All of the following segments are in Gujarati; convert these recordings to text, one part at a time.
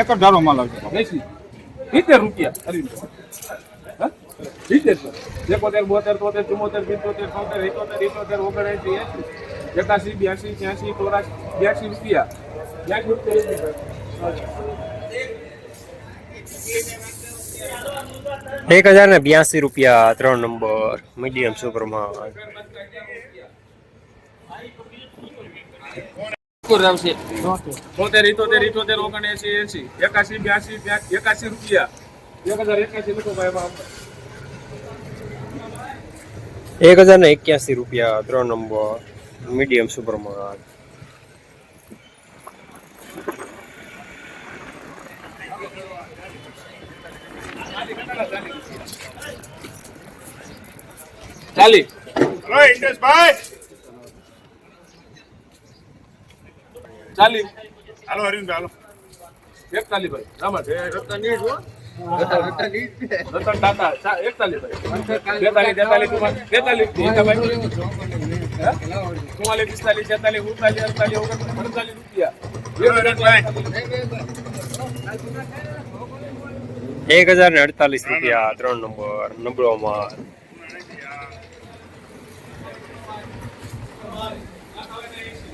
એક જ ધારો માલ આવશે. સિત્તેર રૂપિયા. હા? સિત્તેર એકોતેર બોતેર તોતેર ચુમ્મોતેર પિત્તોતેર છોતેર એકોતેર ઇકોતેર ઓગણએંસી એસી એકાસી બ્યાસી ત્યાસી ચોરાસી બ્યાસી રૂપિયા. બ્યાસી રૂપિયા એક હજાર ને બ્યાસી રૂપિયા ત્રણ નંબર. મીડિયમ સુપરમાં તોતેર ઇતોતેર ઇતોતેર ઓગણએંસી એસી એકાસી બ્યાસી એકાસી રૂપિયા. એક હજાર એકાસી લખો ભાઈ એક હજાર ને એક્યાસી રૂપિયા ત્રણ નંબર મીડિયમ સુપર સુપરમાં ચાલી ચાલી. હાલો અરવિંદ હાલો. એકતાલી ભાઈ રામા રતન ટાટા એકતાલી ભાઈ. તેતાલી ચુમ્માલીસ ચુમ્માલીસ પિસ્તાલીસ છેતાલીસ ઉડતાલીસ અડતાલીસ ઓગણચાલીસ અડતાલીસ રૂપિયા. એક હજાર ને અડતાલીસ રૂપિયા ત્રણ નંબર નબળોમાં. એસી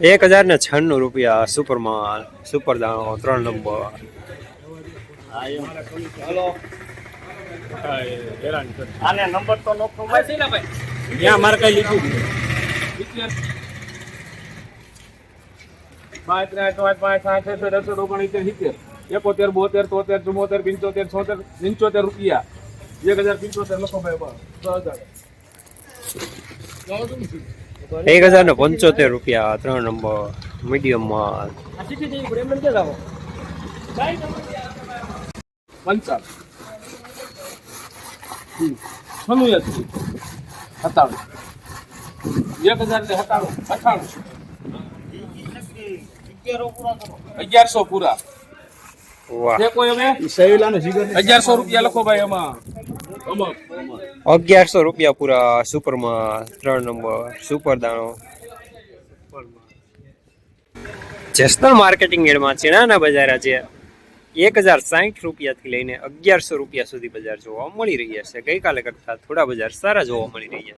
એક હજાર ને છન્નું રૂપિયા સુપરમાં સુપર દાણો ત્રણ નંબર આને નંબર તો નોખો ત્યાં મારે કઈ લીધું પાંચ ત્રણ પાંચ પાંચ સાત છ અસર ઓગણીસેર સિત્તેર એકોતેર બોતેર તોતેર ચુમ્મોતેર પંચોતેર છોતેર પંચોતેર રૂપિયા એક હજાર પંચોતેર લખો ભાઈ. છ હજાર એક હજાર ને પંચોતેર રૂપિયા ત્રણ નંબર મીડિયમમાં અગિયારસો પૂરા. કોઈ હવે અગિયારસો રૂપિયા લખો ભાઈ એમાં અગિયારસો રૂપિયા પૂરા સુપરમાં ત્રણ નંબર સુપર દાણો. જેસ્ટલ માર્કેટિંગ એડમાં નાના બજાર આજે એક હજાર સાહીઠ રૂપિયાથી લઈને અગિયારસો રૂપિયા સુધી બજાર જોવા મળી રહ્યા છે. ગઈકાલે કરતા થોડા બજાર સારા જોવા મળી રહ્યા છે.